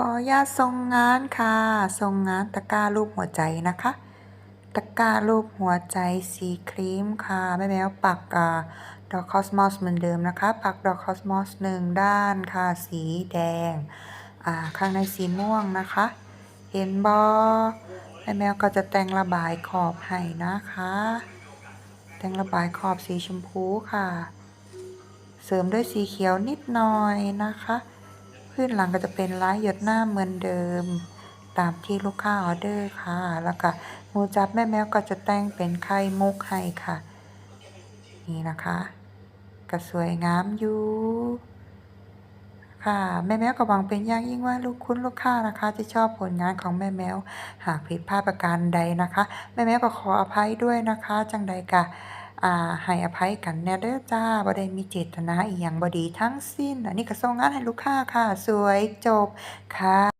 ขออนุญาตส่งงานค่ะ ส่งงานตะกร้ารูปหัวใจนะคะ ตะกร้ารูปหัวใจสีครีมค่ะแม่แมวปักอ่าดอกคอสมอสเหมือนเดิมนะคะ ปักดอกคอสมอสหนึ่งด้านค่ะ สีแดง อ่า ข้างในสีม่วงนะคะ เห็นบอแม่แมวก็จะแต่งระบายขอบให้นะคะ แต่งระบายขอบสีชมพูค่ะ เสริมด้วยสีเขียวนิดหน่อยนะคะ พื้นหลังก็จะเป็นลายหยดหน้าเหมือนเดิม ตามที่ลูกค้าออเดอร์ค่ะ แล้วก็หมูจับแม่แมวก็จะแต่งเป็นไข่มุกให้ค่ะ นี่นะคะก็สวยงามอยู่ค่ะแม่แมวก็หวังเป็นอย่างยิ่งว่าลูกคุณลูกค้านะคะ ที่ชอบผลงานของแม่แมว หากผิดพลาดประการใดนะคะ แม่แมวก็ขออภัยด้วยนะคะ จังใดกะ อ่าให้อภัยกันแน่เด้อจ้าบ่ได้มีเจตนาอีหยังบ่ดีทั้งสิ้น อันนี้ก็ส่งงานให้ลูกค้าค่ะ สวยจบค่ะ